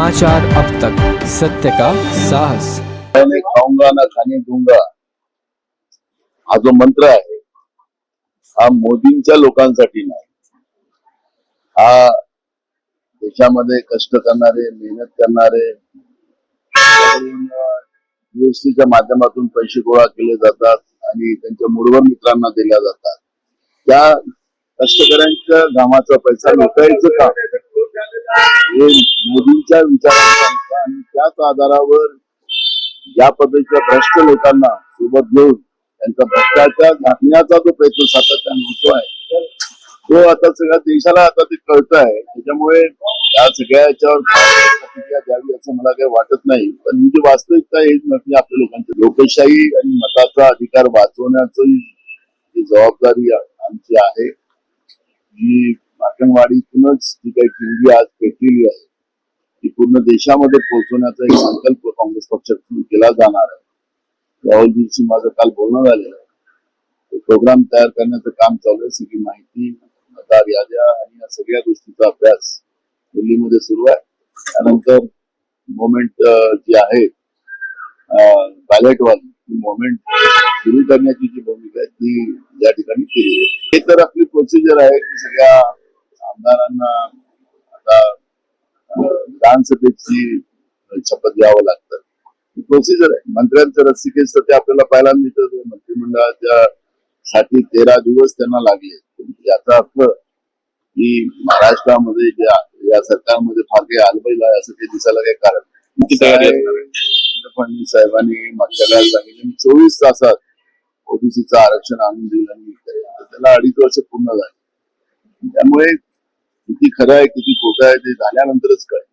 समाचार अब तक। सत्य का साहस। मैं खाऊंगा ना खाने दूंगा। हा जो मंत्र आहे हा मोदींच्या लोकांसाठी नाही. हा देशामध्ये कष्ट करणारे मेहनत करणारे जीएसटीच्या माध्यमातून पैसे गोळा केले जातात आणि त्यांच्या मुडवर मित्रांना दिल्या जातात. त्या कष्टकऱ्यांच्या घामाचा पैसा लुटायचं काम. हे मोदींच्या विचारांचा आणि त्याच आधारावर या पद्धतीच्या भ्रष्ट लोकांना सोबत घेऊन त्यांचा भ्रष्टाचार झाकण्याचा जो प्रयत्न सातत्याने होतो आहे तो आता सगळ्या देशाला आता ते कळत आहे त्याच्यामुळे या सगळ्याच्यावर प्रतिक्रिया द्यावी असं मला काही वाटत नाही. पण ही जी वास्तविकता आहे म्हणजे आपल्या लोकांची लोकशाही आणि मताचा अधिकार वाचवण्याची जबाबदारी आमची आहे ही माटणवाडीतूनच जी काही पिंडी आज पेटलेली आहे ती पूर्ण देशामध्ये पोहोचवण्याचा एक संकल्प काँग्रेस पक्षाकडून केला जाणार आहे. राहुलजींशी माझं काल बोलणं झालेलं आहे. प्रोग्राम तयार करण्याचं काम चालू आहे सगळी माहिती मतदार याद्या आणि या सगळ्या गोष्टीचा अभ्यास दिल्लीमध्ये सुरू आहे. त्यानंतर मोमेंट जी आहे बॅलेटवाली ती मोमेंट सुरू करण्याची जी भूमिका आहे ती या ठिकाणी केली आहे. हे तर आपली प्रोसिजर आहे की सगळ्या आमदारांना आता विधानसभेची शपथ घ्यावं लागतं. प्रोसिजर आहे. मंत्र्यांचं तर ते आपल्याला पाहायला मिळतं. मंत्रिमंडळाच्या साठी तेरा दिवस त्यांना लागले. याचा अर्थ की महाराष्ट्रामध्ये ज्या या सरकारमध्ये फार काही आलबैल आहे असं काही दिसायला काही कारण फडणवीस साहेबांनी मागच्या काळात सांगितलं मी चोवीस तासात ओबीसीचं आरक्षण आणून दिलं तर त्याला अडीच वर्ष पूर्ण झाली. त्यामुळे किती खरं आहे किती खोटं आहे ते झाल्यानंतरच कळेल.